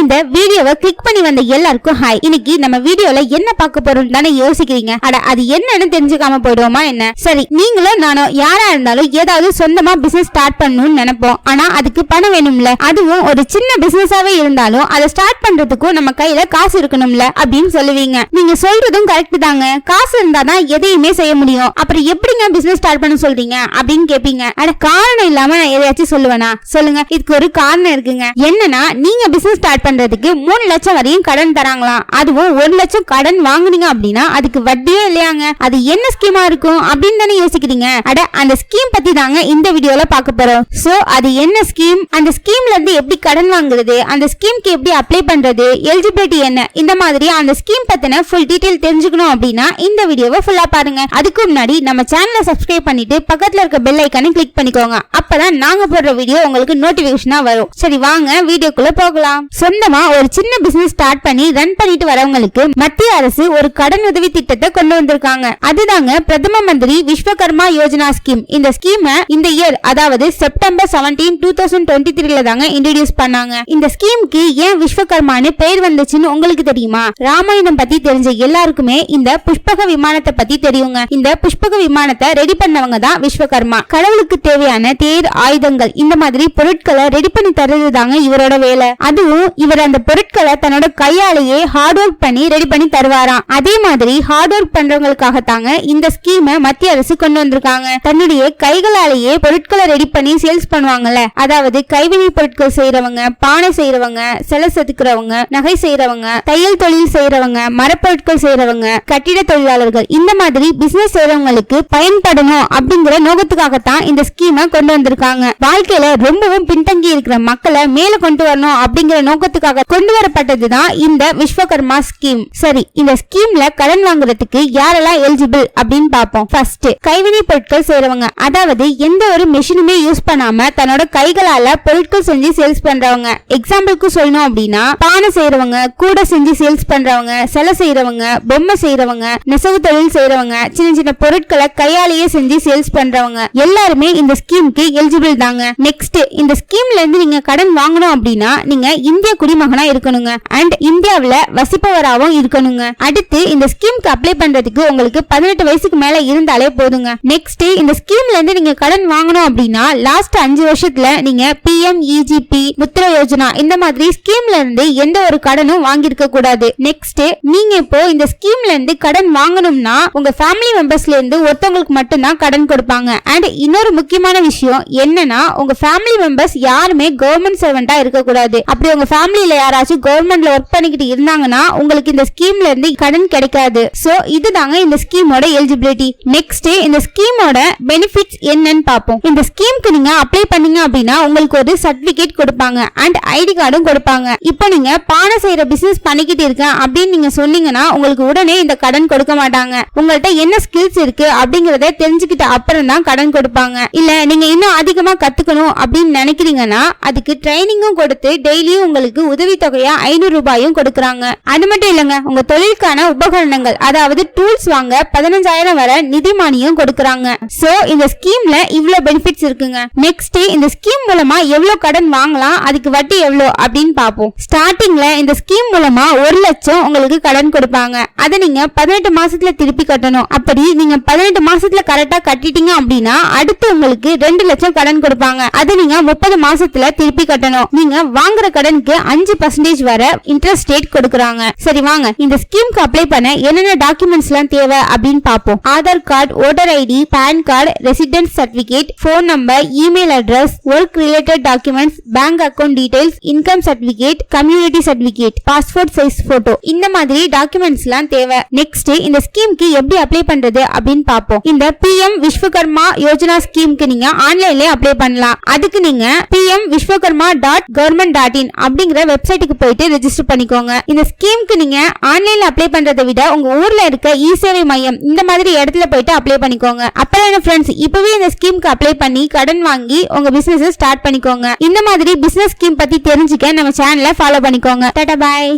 இந்த வீடியோவை கிளிக் பண்ணி வந்த எல்லாருக்கும் ஹாய் இன்னைக்கு நம்ம வீடியோல என்ன பார்க்க போறோம் தானே யோசிக்கிறீங்க? அட அது என்னன்னு தெரிஞ்சுக்காம போயிடுவோமா என்ன? சரி நீங்களும் நானும் யாரா இருந்தாலும் ஏதாவது சொந்தமா பிசினஸ் ஸ்டார்ட் பண்ணணும்னு நினைப்போம். ஆனா அதுக்கு பணம் வேணும்ல. அதுவும் ஒரு சின்ன பிசினஸாவே இருந்தாலும் அதை ஸ்டார்ட் பண்றதுக்கும் நம்ம கையில காசு இருக்கணும்ல அப்படின்னு சொல்லுவீங்க. நீங்க சொல்றதும் கரெக்ட் தாங்க. காசு இருந்தாதான் எதையுமே செய்ய முடியும். அப்புறம் எப்படிங்க பிசினஸ் ஸ்டார்ட் பண்ண சொல்றீங்க? அப்படின்னு கேப்பீங்க. அட காரணம் இல்லாம நான் எதையாச்சும் சொல்லுவேனா? சொல்லுங்க. இதுக்கு ஒரு காரணம் இருக்குங்க. என்னன்னா நீங்க பிசினஸ் ஸ்டார்ட் பண்றதுக்கு மூணு லட்சம் வரையும் கடன் தராங்களாம். அதுவும் ஒரு லட்சம் கடன் வாங்குனீங்க அப்படின்னா அதுக்கு வட்டியே இல்லையாங்க. அது என்ன ஸ்கீமா இருக்கும் அப்படின்னு தானே யோசிக்கிறீங்க. அட அந்த ஸ்கீம் பத்தி தாங்க இந்த வீடியோல பார்க்க போறோம். சோ அது என்ன ஸ்கீம் அந்த ஸ்கீம்ல இருந்து எப்படி கடன் வாங்குறது? அந்த ஸ்கீம்க்கு எப்படி அப்ளை பண்றது? எலிஜிபிலிட்டி என்ன? இந்த மாதிரி அந்த ஸ்கீம் பத்தின ஃபுல் டீடைல் தெரிஞ்சுக்கணும் அப்படின்னா இந்த வீடியோவை ஃபுல்லா பாருங்க. அதுக்கு முன்னாடி நம்ம சேனலை சப்ஸ்கிரைப் பண்ணிட்டு பக்கத்துல இருக்க பெல் ஐக்கானை கிளிக் பண்ணிக்கோங்க. அப்பதான் நாங்க போடுற வீடியோ உங்களுக்கு நோட்டிபிகேஷனா வரும். சரி வாங்க வீடியோக்குள்ள போகலாம். சொந்தமா ஒரு சின்ன பிசினஸ் ஸ்டார்ட் பண்ணி ரன் பண்ணிட்டு வரவங்களுக்கு மத்திய அரசு ஒரு கடன் உதவி திட்டத்தை கொண்டு வந்திருக்காங்க. அதுதாங்க பிரதம மந்திரி விஸ்வகர்மா யோஜனா ஸ்கீம் இந்த ஸ்கீமை இந்த இயர் அதாவது September seventeen two thousand twenty த்ரீல தாங்க இன்ட்ரடியூஸ் பண்ணாங்க. இந்த ஸ்கீமுக்கு ஏன் விஸ்வகர்மான்னு பெயர் வந்துச்சுன்னு உங்களுக்கு தெரியுமா? ராமாயணம் பத்தி தெரிஞ்ச எல்லாருக்குமே இந்த புஷ்பக விமானத்தை பத்தி தெரியுங்க. இந்த புஷ்பக விமானத்தை ரெடி பண்ணவங்க தான் விஸ்வகர்மா. கடவுளுக்கு தேவையான தேர் ஆயுதங்கள் இந்த மாதிரி பொருட்களை ரெடி பண்ணி தர்றது தாங்க இவரோட வேலை. அதுவும் இவர் அந்த பொருட்களை தன்னோட கையாலேயே ஹார்ட் ஒர்க் பண்ணி ரெடி பண்ணி தருவாராம். அதே மாதிரி ஹார்ட் ஒர்க் பண்றவங்களுக்காக தாங்க இந்த ஸ்கீமை மத்திய அரசு கொண்டு வந்திருக்காங்க. தன்னுடைய கைகளாலேயே பொருட்களை ரெடி பண்ணி சேல்ஸ் பண்ணுவாங்கல்ல. அதாவது கைவினை பொருட்கள் செய்யறவங்க பானை செய்யறவங்க சிலை செதுக்கிறவங்க நகை செய்யறவங்க தையல் தொழில் செய்யறவங்க மரப்பொருட்கள் செய்யறவங்க கட்டிட தொழிலாளர்கள் இந்த மாதிரி பிசினஸ் செய்யறவங்களுக்கு பயன்படணும் அப்படிங்கிற நோக்கத்துக்காகத்தான் இந்த ஸ்கீமை கொண்டு வந்திருக்காங்க. வாழ்க்கையில ரொம்பவும் பின்தங்கி இருக்கிற மக்களை மேல கொண்டு வரணும் அப்படிங்கிற நோக்கத்தை நோக்கத்துக்காக கொண்டு வரப்பட்டதுதான் இந்த விஸ்வகர்மா ஸ்கீம் சரி இந்த ஸ்கீம்ல கடன் வாங்குறதுக்கு யாரெல்லாம் எலிஜிபிள் அப்படின்னு பார்ப்போம். ஃபர்ஸ்ட் கைவினை பொருட்கள் செய்யறவங்க அதாவது எந்த ஒரு மெஷினுமே யூஸ் பண்ணாம தன்னோட கைகளால பொருட்கள் செஞ்சு சேல்ஸ் பண்றவங்க. எக்ஸாம்பிளுக்கு சொல்லணும் அப்படின்னா பானை செய்யறவங்க கூட செஞ்சு சேல்ஸ் பண்றவங்க சிலை செய்யறவங்க பொம்மை செய்யறவங்க நெசவு தொழில் செய்யறவங்க சின்ன சின்ன பொருட்களை கையாலேயே செஞ்சு சேல்ஸ் பண்றவங்க. எல்லாருமே இந்த ஸ்கீமுக்கு எலிஜிபிள் தாங்க. நெக்ஸ்ட் இந்த ஸ்கீம்ல இருந்து நீங்க கடன் வாங்கணும் அப்படின்னா நீங்க இந்திய குடிமகனா இருக்கணுங்க. அண்ட் இந்தியாவில் வசிப்பவராகவும் இருக்கணுங்க. அடுத்து இந்த ஸ்கீம்க்கு அப்ளை பண்றதுக்கு உங்களுக்கு பதினெட்டு வயசுக்கு மேல இருந்தாலே போதுங்க. நெக்ஸ்ட் இந்த ஸ்கீம்ல இருந்து நீங்க கடன் வாங்கணும் அப்படின்னா லாஸ்ட் அஞ்சு வருஷத்துல நீங்க பிஎம்இஜிபி முத்ரா யோஜனா இந்த மாதிரி ஸ்கீம்ல இருந்து எந்த ஒரு கடனும் வாங்கியிருக்க கூடாது. நெக்ஸ்ட் நீங்க இப்போ இந்த ஸ்கீம்ல இருந்து கடன் வாங்கணும்னா உங்க ஃபேமிலி மெம்பர்ஸ்ல இருந்து ஒருத்தவங்களுக்கு மட்டும்தான் கடன் கொடுப்பாங்க. அண்ட் இன்னொரு முக்கியமான விஷயம் என்னன்னா உங்க ஃபேமிலி மெம்பர்ஸ் யாருமே கவர்மெண்ட் சர்வெண்டா இருக்க கூடாது அப்படி உங்க ஃபேமிலியில யாராச்சும் கவர்மெண்ட்ல ஒர்க் பண்ணிக்கிட்டு இருந்தாங்கன்னா உங்களுக்கு இந்த ஸ்கீம்ல இருந்து கடன் கிடைக்காது. சோ இதுதாங்க இந்த ஸ்கீமோட எலிஜிபிலிட்டி நெக்ஸ்ட் இந்த ஸ்கீமோட பெனிஃபிட்ஸ் என்னன்னு பார்ப்போம். இந்த ஸ்கீமுக்கு நீங்க அப்ளை பண்ணீங்க அப்படின்னா உங்களுக்கு ஒரு சர்டிபிகேட் கொடுப்பாங்க. அண்ட் ஐடி கார்டும் கொடுப்பாங்க. இப்போ நீங்க பானை செய்யற பிசினஸ் பண்ணிக்கிட்டு இருக்கேன் அப்படின்னு நீங்க சொன்னீங்கன்னா உங்களுக்கு உடனே இந்த கடன் கொடுக்க மாட்டாங்க. உங்கள்ட்ட என்ன ஸ்கில்ஸ் இருக்கு அப்படிங்கறத தெரிஞ்சுக்கிட்ட அப்புறம் தான் கடன் கொடுப்பாங்க. இல்ல நீங்க இன்னும் அதிகமா கத்துக்கணும் அப்படின்னு நினைக்கிறீங்கன்னா அதுக்கு ட்ரைனிங்கும் கொடுத்து டெய்லியும் உங்களுக்கு உதவி தொகையா ஐநூறு ரூபாயும் கொடுக்கறாங்க. அது மட்டும் இல்லங்க உங்க தொழிலுக்கான உபகரணங்கள் அதாவது டூல்ஸ் வாங்க பதினஞ்சாயிரம் வரை நிதி மானியம் கொடுக்கறாங்க. சோ இந்த ஸ்கீம்ல இவ்வளவு பெனிஃபிட்ஸ் இருக்குங்க. நெக்ஸ்ட் இந்த ஸ்கீம் மூலமா எவ்வளவு கடன் வாங்கலாம் அதுக்கு வட்டி எவ்வளவு அப்படின்னு பாப்போம் ஸ்டார்டிங்ல இந்த ஸ்கீம் மூலமா ஒரு லட்சம் உங்களுக்கு கடன் கொடுப்பாங்க. அதை நீங்க பதினெட்டு மாசத்துல திருப்பி கட்டணும். அப்படி நீங்க பதினெட்டு மாசத்துல கரெக்டா கட்டிட்டீங்க அப்படின்னா அடுத்து உங்களுக்கு ரெண்டு லட்சம் கடன் கொடுப்பாங்க. அதை நீங்க முப்பது மாசத்துல திருப்பி கட்டணும். நீங்க வாங்குற கடனுக்கு அஞ்சு பர்சன்டேஜ் வர இன்ட்ரெஸ்ட் ரேட் கொடுக்கறாங்க. சரி வாங்க. இந்த ஸ்கீம்க்கு அப்ளை பண்ண என்னென்ன டாக்குமெண்ட்ஸ் எல்லாம் தேவை அப்படின்னு பார்ப்போம். Aadhaar card voter ID PAN card resident certificate phone number email address work related documents bank account details income certificate community certificate passport size photo இந்த மாதிரி டாக்குமெண்ட்ஸ் எல்லாம் தேவை. நெக்ஸ்ட் இந்த ஸ்கீம்க்கு எப்படி அப்ளை பண்றது அப்படின்னு பார்ப்போம். இந்த பிஎம் விஸ்வகர்மா யோஜனா ஸ்கீம்க்கு நீங்க ஆன்லைன்ல அப்ளை பண்ணலாம். அதுக்கு நீங்க PM Vishwakarma dot government dot in அப்படிங்கிற வெப்சைட்டுக்கு போயிட்டு ரெஜிஸ்டர் பண்ணிக்கோங்க. இந்த ஸ்கீமுக்கு நீங்க ஆன்லைன்ல அப்ளை பண்றதை விட உங்க ஊர்ல இருக்க இ சேவை மையம் இந்த மாதிரி இடத்துல போயிட்டு அப்ளை பண்ணிக்கோங்க. அப்புறம் என்ன ஃப்ரெண்ட்ஸ் இப்பவே இந்த ஸ்கீம்க்கு அப்ளை பண்ணி கடன் வாங்கி உங்க பிசினஸ் ஸ்டார்ட் பண்ணிக்கோங்க. இந்த மாதிரி பிசினஸ் ஸ்கீம் பத்தி தெரிஞ்சுக்க நம்ம சேனலை ஃபாலோ பண்ணிக்கோங்க. டாடா பாய்